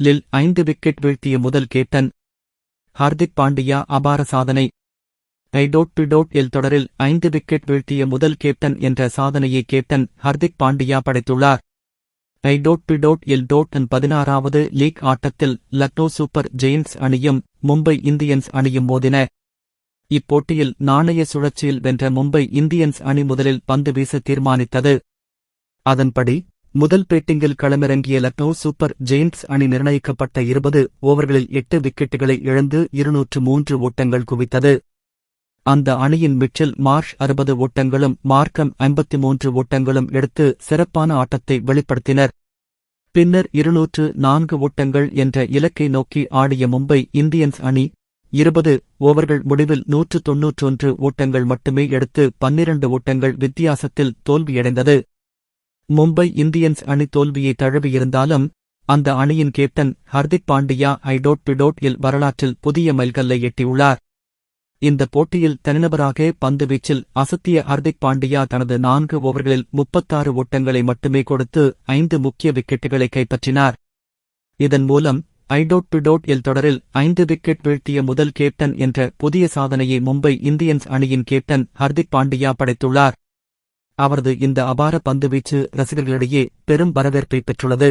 லில் ஐந்து விக்கெட் வீழ்த்திய முதல் கேப்டன். ஹார்திக் பாண்டியா அபார சாதனை. ஐடோட் பிடோட் எல் தொடரில் ஐந்து விக்கெட் வீழ்த்திய முதல் கேப்டன் என்ற சாதனையை கேப்டன் ஹர்திக் பாண்டியா படைத்துள்ளார். ஐடோட் பிடோட் எல் டோட்டன் பதினாறாவது லீக் ஆட்டத்தில் லக்னோ சூப்பர் ஜெயின்ஸ் அணியும் மும்பை இந்தியன்ஸ் அணியும் மோதின. இப்போட்டியில் நாணய சுழற்சியில் வென்ற மும்பை இந்தியன்ஸ் அணி முதலில் பந்து வீச தீர்மானித்தது. அதன்படி முதல் பேட்டிங்கில் களமிறங்கிய லக்னோ சூப்பர் ஜெயின்ஸ் அணி நிர்ணயிக்கப்பட்ட இருபது ஓவர்களில் எட்டு விக்கெட்டுகளை இழந்து இருநூற்று மூன்று ஓட்டங்கள் குவித்தது. அந்த அணியின் மிச்சல் மார்ஷ் அறுபது ஓட்டங்களும் மார்க்கம் ஐம்பத்தி மூன்று ஓட்டங்களும் எடுத்து சிறப்பான ஆட்டத்தை வெளிப்படுத்தினர். பின்னர் இருநூற்று நான்கு ஓட்டங்கள் என்ற இலக்கை நோக்கி ஆடிய மும்பை இந்தியன்ஸ் அணி இருபது ஓவர்கள் முடிவில் நூற்று தொன்னூற்றொன்று ஓட்டங்கள் மட்டுமே எடுத்து பன்னிரண்டு ஓட்டங்கள் வித்தியாசத்தில் தோல்வியடைந்தது. மும்பை இந்தியன்ஸ் அணி தோல்வியை தழுவியிருந்தாலும் அந்த அணியின் captain Hardik Pandya I dot P dot இல் வரலாற்றில் புதிய மைல்கல்லை எட்டியுள்ளார். இந்த போட்டியில் தனிநபராக பந்து வீச்சில் அசத்திய ஹர்திக் பாண்டியா தனது நான்கு ஓவர்களில் முப்பத்தாறு ஓட்டங்களை மட்டுமே கொடுத்து ஐந்து முக்கிய விக்கெட்டுகளை கைப்பற்றினார். இதன் மூலம் ஐடோட் பிடோட் எல் தொடரில் ஐந்து விக்கெட் வீழ்த்திய முதல் கேப்டன் என்ற புதிய சாதனையை மும்பை இந்தியன்ஸ் அணியின் கேப்டன் ஹர்திக் பாண்டியா படைத்துள்ளார். அவரது இந்த அபார பந்துவீச்சு ரசிகர்களிடையே பெரும் வரவேற்பை பெற்றுள்ளது.